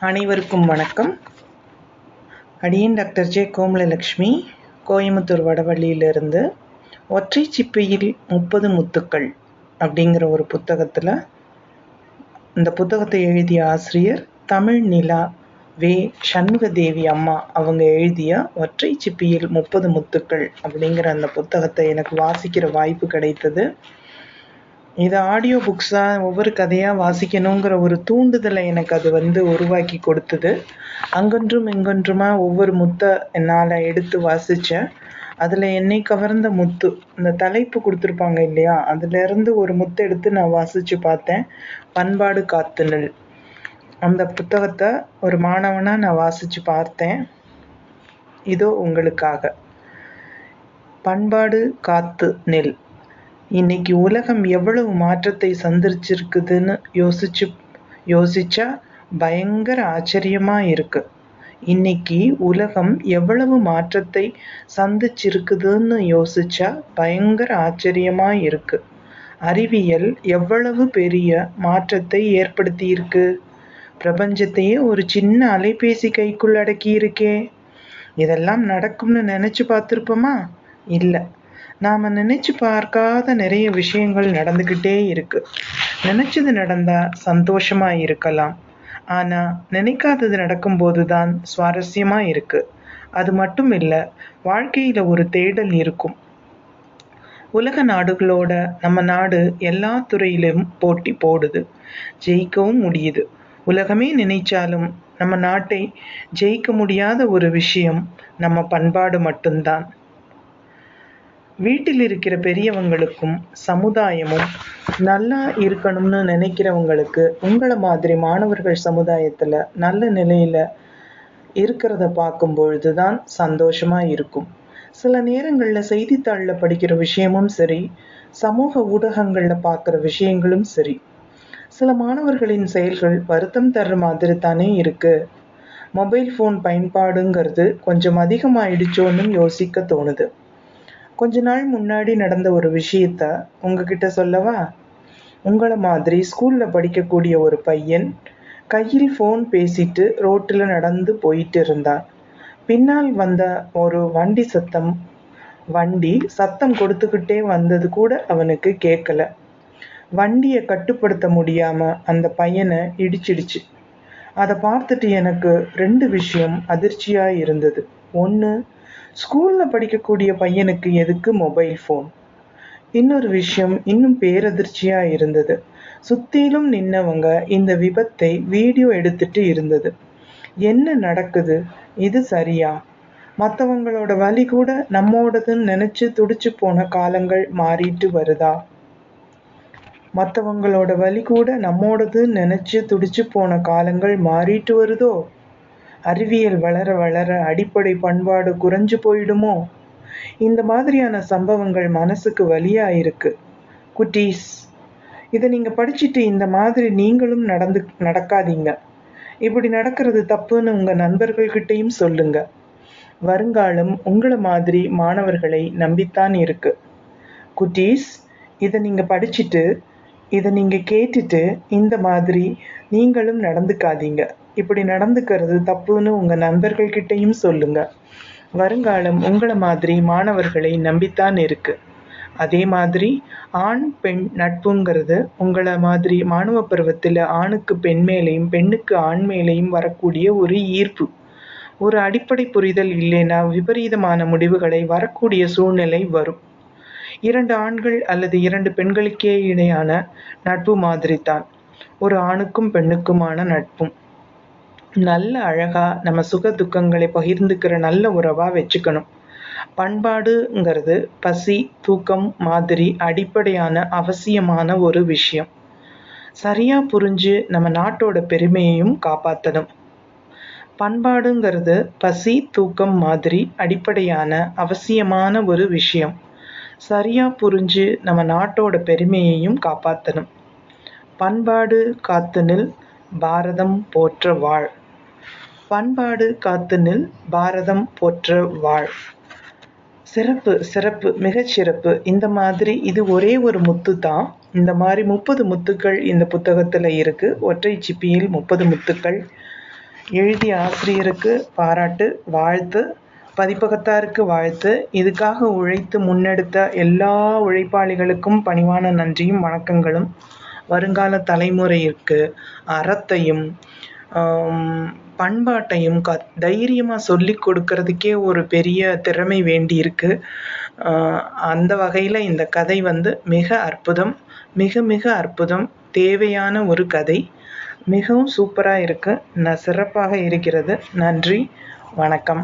அனைவருக்கும் வணக்கம். அடியன் டாக்டர் ஜே கோமலலக்ஷ்மி கோயம்புத்தூர் வடவள்ளியிலிருந்து ஒற்றை சிப்பியில் முப்பது முத்துக்கள் அப்படிங்கிற ஒரு புத்தகத்தில் இந்த புத்தகத்தை எழுதிய ஆசிரியர் தமிழ் நிலா வே சண்முகதேவி அம்மா அவங்க எழுதிய ஒற்றை சிப்பியில் முப்பது முத்துக்கள் அப்படிங்கிற அந்த புத்தகத்தை எனக்கு வாசிக்கிற வாய்ப்பு கிடைத்தது. இது ஆடியோ புக்ஸாக ஒவ்வொரு கதையாக வாசிக்கணுங்கிற ஒரு தூண்டுதலை எனக்கு அது வந்து உருவாக்கி கொடுத்தது. அங்கொன்றும் இங்கொன்றுமா ஒவ்வொரு முத்தை என்னால் எடுத்து வாசித்தேன் அதில் என்னை கவர்ந்த முத்து இந்த தலைப்பு கொடுத்துருப்பாங்க இல்லையா? அதுலேருந்து ஒரு முத்து எடுத்து நான் வாசித்து பார்த்தேன். பண்பாடு காத்துனல் அந்த புத்தகத்தை ஒரு மாணவனாக நான் வாசித்து பார்த்தேன். இதோ உங்களுக்காக. பண்பாடு காத்து நெல். இன்னைக்கு உலகம் எவ்வளவு மாற்றத்தை சந்திச்சிருக்குதுன்னு யோசிச்சு யோசிச்சா பயங்கர ஆச்சரியமா இருக்கு. இன்னைக்கு உலகம் எவ்வளவு மாற்றத்தை சந்திச்சிருக்குதுன்னு யோசிச்சா பயங்கர ஆச்சரியமா இருக்கு. அறிவியல் எவ்வளவு பெரிய மாற்றத்தை ஏற்படுத்தியிருக்கு. பிரபஞ்சத்தையே ஒரு சின்ன அலைபேசி கைக்குள் அடக்கியிருக்கே. இதெல்லாம் நடக்கும்னு நினச்சி பார்த்துருப்போமா? இல்லை. நாம் நினைச்சு பார்க்காத நிறைய விஷயங்கள் நடந்துக்கிட்டே இருக்கு. நினைச்சது நடந்தா சந்தோஷமா இருக்கலாம். ஆனா நினைக்காதது நடக்கும்போது தான் சுவாரஸ்யமா இருக்கு. அது மட்டும் இல்லை வாழ்க்கையில ஒரு தேடல் இருக்கும். உலக நாடுகளோட நம்ம நாடு எல்லா துறையிலும் போட்டி போடுது. ஜெயிக்கவும் முடியுது. உலகமே நினைச்சாலும் நம்ம நாட்டை ஜெயிக்க முடியாத ஒரு விஷயம் நம்ம பண்பாடு மட்டும்தான். வீட்டில் இருக்கிற பெரியவங்களுக்கும் சமுதாயமும் நல்லா இருக்கணும்னு நினைக்கிறவங்களுக்கு உங்களை மாதிரி மாணவர்கள் சமுதாயத்தில் நல்ல நிலையில் இருக்கிறத பார்க்கும் பொழுது தான் சந்தோஷமாக இருக்கும். சில நேரங்களில் செய்தித்தாளில் படிக்கிற விஷயமும் சரி சமூக ஊடகங்களில் பார்க்குற விஷயங்களும் சரி. சில மாணவர்களின் செயல்கள் வருத்தம் தர்ற மாதிரி தானே இருக்குது மொபைல் ஃபோன் பயன்பாடுங்கிறது கொஞ்சம் அதிகமாகிடுச்சோன்னு யோசிக்க தோணுது. கொஞ்ச நாள் முன்னாடி நடந்த ஒரு விஷயத்த உங்ககிட்ட சொல்லவா? உங்களை மாதிரி ஸ்கூலில் படிக்கக்கூடிய ஒரு பையன் கையில் ஃபோன் பேசிட்டு ரோட்டில் நடந்து போயிட்டு இருந்தான். பின்னால் வந்த ஒரு வண்டி சத்தம் வண்டி சத்தம் கொடுத்துக்கிட்டே வந்தது கூட அவனுக்கு கேட்கல. வண்டியை கட்டுப்படுத்த முடியாம அந்த பையனை இடிச்சிடுச்சு. அதை பார்த்துட்டு எனக்கு ரெண்டு விஷயம் அதிர்ச்சியாக இருந்தது. ஒன்று ஸ்கூலில் படிக்கக்கூடிய பையனுக்கு எதுக்கு மொபைல் ஃபோன் இன்னொரு விஷயம் இன்னும் பேரதிர்ச்சியாக இருந்தது. சுத்திலும் நின்னவங்க இந்த விபத்தை வீடியோ எடுத்துட்டு இருந்தது. என்ன நடக்குது? இது சரியா? மற்றவங்களோட வழி கூட நம்மோடதுன்னு நினச்சி துடிச்சு போன காலங்கள் மாறிட்டு வருதா? மற்றவங்களோட வழி கூட நம்மோடதுன்னு நினச்சி துடிச்சு போன காலங்கள் மாறிட்டு வருதோ? அறிவியல் வளர வளர அடிப்படை பண்பாடு குறைஞ்சு போயிடுமோ? இந்த மாதிரியான சம்பவங்கள் மனசுக்கு வலியா இருக்கு. குட்டீஸ் இதை நீங்க படிச்சுட்டு இந்த மாதிரி நீங்களும் நடந்து நடக்காதீங்க. இப்படி நடக்கிறது தப்புன்னு உங்க நண்பர்கள்கிட்டையும் சொல்லுங்க. வருங்காலம் உங்களை மாதிரி மாணவர்களை நம்பித்தான் இருக்கு. குட்டீஸ் இதை நீங்க படிச்சுட்டு இதை நீங்க கேட்டுட்டு இந்த மாதிரி நீங்களும் நடந்துக்காதீங்க. இப்படி நடந்துக்கிறது தப்புன்னு உங்கள் நண்பர்கள்கிட்டையும் சொல்லுங்க. வருங்காலம் உங்களை மாதிரி மாணவர்களை நம்பித்தான் இருக்கு. அதே மாதிரி ஆண் பெண் நட்புங்கிறது உங்களை மாதிரி மாணவ பருவத்தில் ஆணுக்கு பெண் மேலேயும் பெண்ணுக்கு ஆண் மேலேயும் வரக்கூடிய ஒரு ஈர்ப்பு. ஒரு அடிப்படை புரிதல் இல்லைன்னா விபரீதமான முடிவுகளை வரக்கூடிய சூழ்நிலை வரும். இரண்டு ஆண்கள் அல்லது இரண்டு பெண்களுக்கே இடையான நட்பு மாதிரி தான் ஒரு ஆணுக்கும் பெண்ணுக்குமான நட்பும். நல்ல அழகாக நம்ம சுக துக்கங்களை பகிர்ந்துக்கிற நல்ல உறவாக வச்சுக்கணும். பண்பாடுங்கிறது பசி தூக்கம் மாதிரி அடிப்படையான அவசியமான ஒரு விஷயம். சரியாக புரிஞ்சு நம்ம நாட்டோட பெருமையையும் காப்பாற்றணும் பண்பாடுங்கிறது பசி தூக்கம் மாதிரி அடிப்படையான அவசியமான ஒரு விஷயம். சரியாக புரிஞ்சு நம்ம நாட்டோட பெருமையையும் காப்பாற்றணும் பண்பாடு காத்துனில் பாரதம் போற்ற வாழ். பண்பாடு காத்துனில் பாரதம் போற்ற வாழ். சிறப்பு சிறப்பு மிகச்சிறப்பு இந்த மாதிரி இது ஒரே ஒரு முத்து தான். இந்த மாதிரி முப்பது முத்துக்கள் இந்த புத்தகத்தில் இருக்குது ஒற்றை சிப்பியில் முப்பது முத்துக்கள். எழுதிய ஆசிரியருக்கு பாராட்டு வாழ்த்து. பதிப்பகத்தாருக்கு வாழ்த்து. இதுக்காக உழைத்து முன்னெடுத்த எல்லா உழைப்பாளிகளுக்கும் பணிவான நன்றியும் வணக்கங்களும். வருங்கால தலைமுறையிற்கு அறத்தையும் பண்பாட்டையும் க தைரியமாக சொல்லி கொடுக்கறதுக்கே ஒரு பெரிய திறமை வேண்டியிருக்கு. அந்த வகையில் இந்த கதை வந்து மிக அற்புதம் மிக மிக அற்புதம் தேவையான ஒரு கதை. மிகவும் சூப்பராக இருக்குது நான் சிறப்பாக இருக்கிறது. நன்றி வணக்கம்.